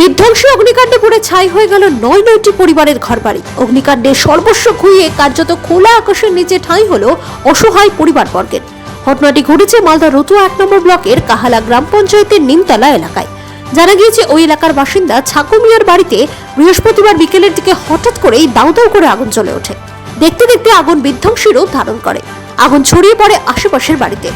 বিধ্বংসী অগ্নিকাণ্ডে পুড়ে ছাই হয়ে গেল নয় নয়টি পরিবারের ঘরবাড়ি। অগ্নিকাণ্ডে সর্বস্ব খুইয়ে কার্যত খোলা আকাশের নিচে ঠাঁই হলো অসহায় পরিবারবর্গের। ঘটনাটি ঘটেছে মালদা রতুয়া এক নম্বর ব্লকের কাহালা গ্রাম পঞ্চায়েতের নিমতলা এলাকায়। জানা গিয়েছে, ওই এলাকার বাসিন্দা ছাকু মিয়ার বাড়িতে বৃহস্পতিবার বিকেলের দিকে হঠাৎ করেই দাউ দাউ করে আগুন জ্বলে ওঠে। দেখতে দেখতে আগুন বিধ্বংসী রূপ ধারণ করে। আগুন ছড়িয়ে পড়ে আশেপাশের বাড়িতে।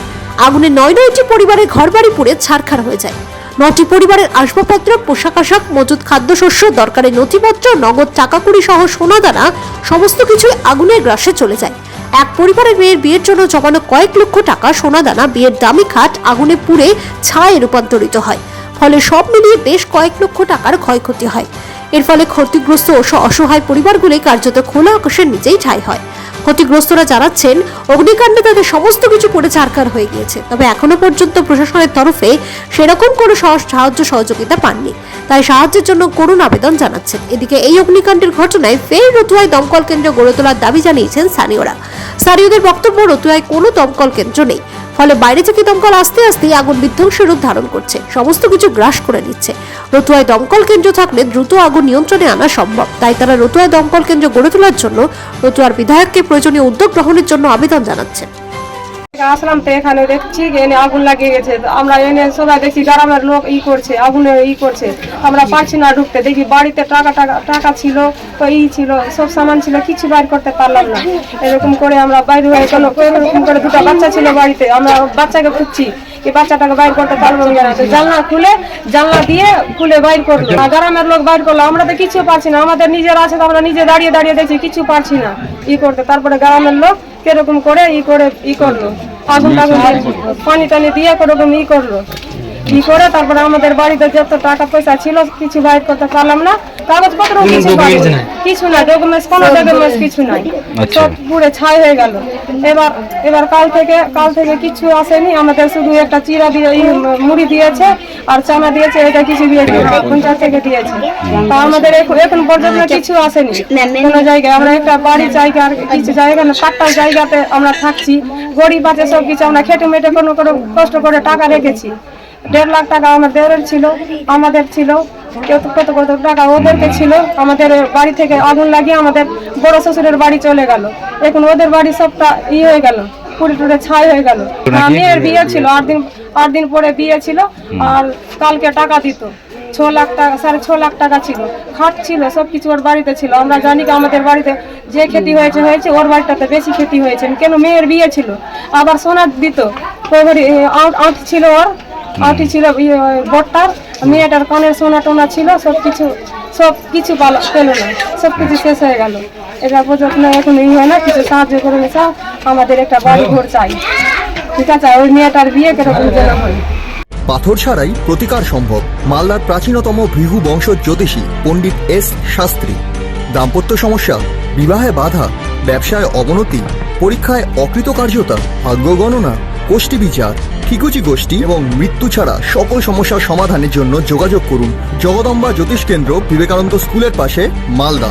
আগুনে নয় নয়টি পরিবারের ঘরবাড়ি পুড়ে ছারখার হয়ে যায়। নটি পরিবারের আসবাবপত্র, পোশাক আশাক মজুদ খাদ্যশস্য, দরকারি নথিপত্র, নগদ টাকা কুড়ি সহ সোনাদানা সমস্ত কিছুই আগুনের গ্রাসে চলে যায়। এক পরিবারের মেয়ের বিয়ের জন্য জমানো কয়েক লক্ষ টাকা সোনাদানা বিয়ের দামি খাট আগুনে পুড়ে ছায়ে রূপান্তরিত হয়। ফলে সব মিলিয়ে বেশ কয়েক লক্ষ টাকার ক্ষয়ক্ষতি হয়। এর ফলে ক্ষতিগ্রস্ত অসহায় পরিবারগুলি কার্যত খোলা আকাশের নিচেই ঠাঁই হয়। ক্ষতিগ্রস্তরা জানাচ্ছেন, অগ্নিকাণ্ডে তাদের সমস্ত কিছু পড়ে ছারখার হয়ে গিয়েছে। তবে এখনও পর্যন্ত প্রশাসনের তরফে সেরকম কোনো সাহায্য সহযোগিতা পাননি। তাই সাহায্যের জন্য করুণ আবেদন জানাচ্ছেন। এদিকে এই অগ্নিকাণ্ডের ঘটনায় ফের রতুয়ায় দমকল কেন্দ্র গড়ে তোলার দাবি জানিয়েছেন স্থানীয়রা। স্থানীয়দের বক্তব্য, রতুয়ায় কোনো দমকল কেন্দ্র নেই। ফলে বাইরে থেকে দমকল আস্তে আস্তে আগুন বিধ্বংসী রূপ ধারণ করছে। সমস্ত কিছু গ্রাস করে নিচ্ছে। রতুয়ায় দমকল কেন্দ্র থাকলে দ্রুত আগুন নিয়ন্ত্রণে আনা সম্ভব। তাই তারা রতুয়ায় দমকল কেন্দ্র গড়ে তোলার জন্য রতুয়ার বিধায়ককে প্রয়োজনীয় উদ্যোগ গ্রহণের জন্য আবেদন জানাচ্ছেন। আসলাম তো এখানে দেখছি এনে আগুন লাগিয়ে গেছে। আমরা এনে সবাই দেখছি গ্রামের লোক ই করছে, আগুনে ই করছে। আমরা পারছি না ঢুকতে। দেখি বাড়িতে টাকা টাকা টাকা ছিল, তো ই ছিল, সব সামান ছিল, কিছু বাইর করতে পারলাম না। এরকম করে আমরা বাইরে হয়ে কোনো এরকম করে দুটো বাচ্চা ছিল বাড়িতে। আমরা বাচ্চাকে খুঁজছি। এই বাচ্চাটাকে বাইর করতে পারব না। জানলা খুলে, জানলা দিয়ে খুলে বাইর করল। গ্রামের লোক বাইর করল, আমরা তো কিছু পারছি না। আমাদের নিজের আছে, তো আমরা নিজে দাঁড়িয়ে দাঁড়িয়ে দেখছি, কিছু পারছি না। ই করতে। তারপরে গ্রামের লোক কীরকম করে ই করে ই করল। আগুন টাগুন পানি টানি দিয়ে কীরকম ই করল। ই করে তারপরে আমাদের বাড়িতে যত টাকা পয়সা ছিল কিছু বাইর করতে পারলাম না। কাগজপত্র কিছু কিছু না ডকুমেন্টস কোনো ডকুমেন্টস কিছু নাই। সব পুরো ছাই হয়ে গেল। এবার এবার কাল থেকে কাল থেকে কিছু আসেনি। আমাদের শুধু একটা চিরা দিয়ে মুড়ি দিয়েছে। আর চানা দিয়েছে এটা কিছু দিয়েছে পঞ্চায়েত থেকে দিয়েছে। তা আমাদের এখন এখন পর্যন্ত কিছু আসেনি। কোনো জায়গায় আমরা একটা বাড়ি জায়গা আর কিছু জায়গা না সাতটা জায়গাতে আমরা থাকছি। গরিব আছে সব কিছু আমরা খেটে মেটে কোনো কোনো কষ্ট করে টাকা রেখেছি। দেড় লাখ টাকা আমাদের ছিল আমাদের ছিল কত কত কত টাকা ওদেরকে ছিল। আমাদের বাড়ি থেকে আগুন লাগিয়ে আমাদের বড় শ্বশুরের বাড়ি চলে গেল। এখন ওদের বাড়ি সবটা ই হয়ে গেল। পুরে টুরে ছাই হয়ে গেল। মেয়ের বিয়ে ছিল আট দিন আট দিন পরে বিয়ে ছিল আর কালকে টাকা দিত। ছ লাখ টাকা সাড়ে ছ লাখ টাকা ছিল। খাট ছিল সব কিছু ওর বাড়িতে ছিল। আমরা জানি কি আমাদের বাড়িতে যে ক্ষতি হয়েছে হয়েছে ওর বাড়িটাতে বেশি ক্ষতি হয়েছে। কেন মেয়ের বিয়ে ছিল? আবার সোনা দিত। আঁট ছিল ওর আঁটি ছিল ইয়ে, বটটার মেয়েটার কানের সোনা টোনা ছিল সব কিছু সব কিছু পেল না। সব কিছু শেষ হয়ে গেল। এটা পর্যন্ত এখন ই হয় না, কিছু সাহায্য করে নিয়েছে আমাদের একটা বাড়ি ঘর চাই। ঠিক আছে, ওই মেয়েটার বিয়ে কীরকম যেন পাথর ছাড়াই প্রতিকার সম্ভব। মালদার প্রাচীনতম ভৃহু বংশ জ্যোতিষী পণ্ডিত এস শাস্ত্রী। দাম্পত্য সমস্যা, বিবাহে বাধা, ব্যবসায় অবনতি, পরীক্ষায় অকৃতকার্যতা, ভাগ্য গণনা গোষ্ঠী বিচার, ঠিকুচি গোষ্ঠী এবং মৃত্যু ছাড়া সকল সমস্যার সমাধানের জন্য যোগাযোগ করুন। জগদম্বা জ্যোতিষ কেন্দ্র, বিবেকানন্দ স্কুলের পাশে, Malda.